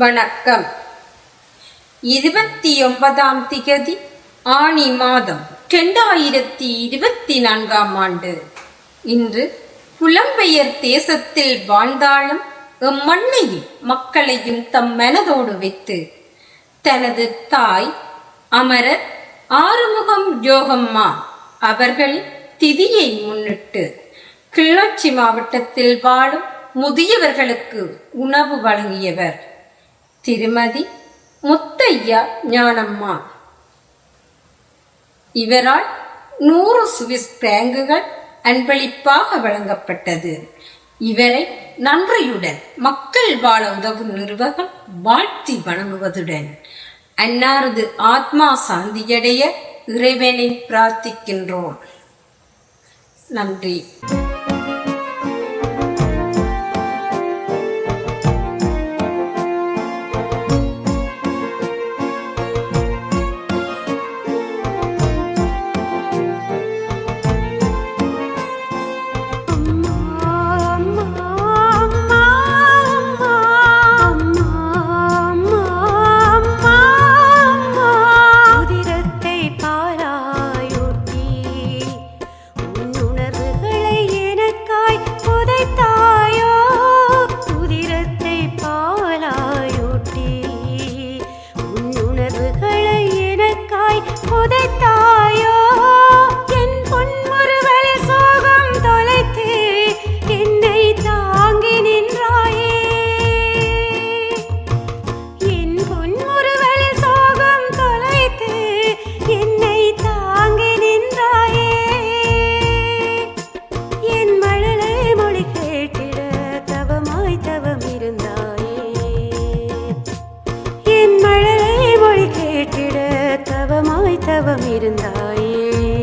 வணக்கம். இருபத்தி ஒன்பதாம் திகதி ஆணி மாதம் இரண்டாயிரத்தி இருபத்தி நான்காம் ஆண்டு. இன்று புலம்பெயர் தேசத்தில் வாழ்ந்தாலும் எம் மண்ணையும் மக்களையும் தம் மனதோடு வைத்து தனது தாய் அமரர் ஆறுமுகம் யோகம்மா அவர்களின் திதியை முன்னிட்டு கிளர்ச்சி மாவட்டத்தில் வாழும் முதியவர்களுக்கு உணவு வழங்கியவர். திருமதி முத்தையா ஞானம்மா. இவரால் நூறு சுவிஸ் பிராங்குகள் அன்பளிப்பாக வழங்கப்பட்டது. இவரை நன்றியுடன் மக்கள் வாழ உதவும் நிர்வாகம் வாழ்த்தி வணங்குவதுடன் அன்னாரது ஆத்மா சாந்தியடைய இறைவனை பிரார்த்திக்கின்றோம். நன்றி. ほで அரவம் இருந்தாயே